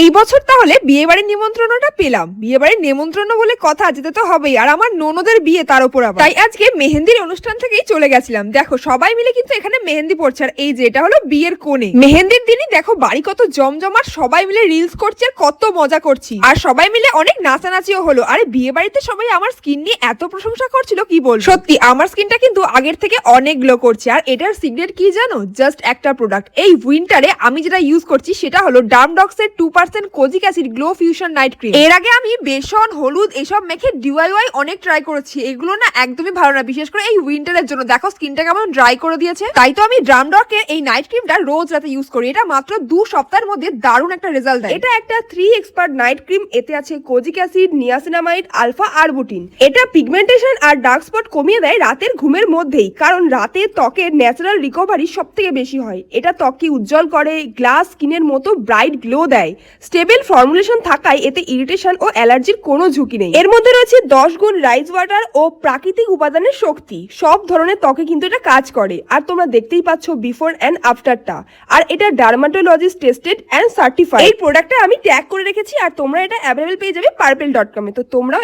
এই বছর তাহলে বিয়ে বাড়ির নিমন্ত্রণটা পেলাম। বিয়ে বাড়ির নিমন্ত্রণ বলে কথা যেতে তো হবেই, আর আমার ননদের বিয়ে তার উপর আবার। তাই আজকে মেহেন্দির অনুষ্ঠান থেকেই চলে গেছিলাম। দেখো, সবাই মিলে কিন্তু এখানে মেহেন্দি পড়ছে, আর এই যে, এটা হলো বিয়ের কোণে। মেহেন্দির দিনই দেখো, বাড়ি কত জমজমাট, সবাই মিলে রিলস করছে কত মজা করছি। আর সবাই মিলে অনেক নাচানাচিও হলো। আরে, বিয়ে বাড়িতে সবাই আমার স্কিন নিয়ে এত প্রশংসা করছিল, কি বল সত্যি, আমার স্কিনটা কিন্তু আগের থেকে অনেক গ্লো করছে। আর এটার সিক্রেট কি জানো? জাস্ট একটা প্রোডাক্ট এই উইন্টারে আমি যেটা ইউজ করছি, সেটা হলো ডামডক্স এর two percent kojic acid glow fusion night cream. এর আগে আমি বেসন হলুদ এসব মেখে ডিওয়াইওয়াই অনেক ট্রাই করেছি। এগুলো না একদমই ভালো না বিশেষ করে এই উইন্টারের জন্য। দেখো স্কিনটা কেমন ড্রাই করে দিয়েছে। তাই তো আমি ড্রামডক এর এই নাইট ক্রিমটা রোজ রাতে ইউজ করি। এটা মাত্র দু সপ্তাহের মধ্যে দারুণ একটা রেজাল্ট দেয়। এটা একটা থ্রি এক্সপার্ট নাইট ক্রিম এতে আছে kojic acid niacinamide alpha arbutin এটা পিগমেন্টেশন আর ডার্ক স্পট কমিয়ে দেয় রাতের ঘুমের মধ্যেই কারণ রাতে ত্বকের ন্যাচারাল রিকভারি সব থেকে বেশি হয়। এটা ত্বককে উজ্জ্বল করে গ্লাস স্কিনের মতো ব্রাইট গ্লো দেয়। স্টেবল ফর্মুলেশন থাকায় এতে ইরিটেশন ও অ্যালার্জির কোনো ঝুঁকি নেই। এর মধ্যে রয়েছে দশ গুণ রাইস ওয়াটার ও প্রাকৃতিক উপাদানের শক্তি। সব ধরনের ত্বকে কিন্তু এটা কাজ করে। আর তোমরা দেখতেই পাচ্ছ বিফোর অ্যান্ড আফটারটা। আর এটা ডার্মাটোলজিস্ট টেস্টেড অ্যান্ড সার্টিফাইড। এই প্রোডাক্টটা আমি ট্যাগ করে রেখেছি আর তোমরা এটা অ্যাভেলেবেল পেয়ে যাবে পার্পেল ডট কমে। তো তোমরাও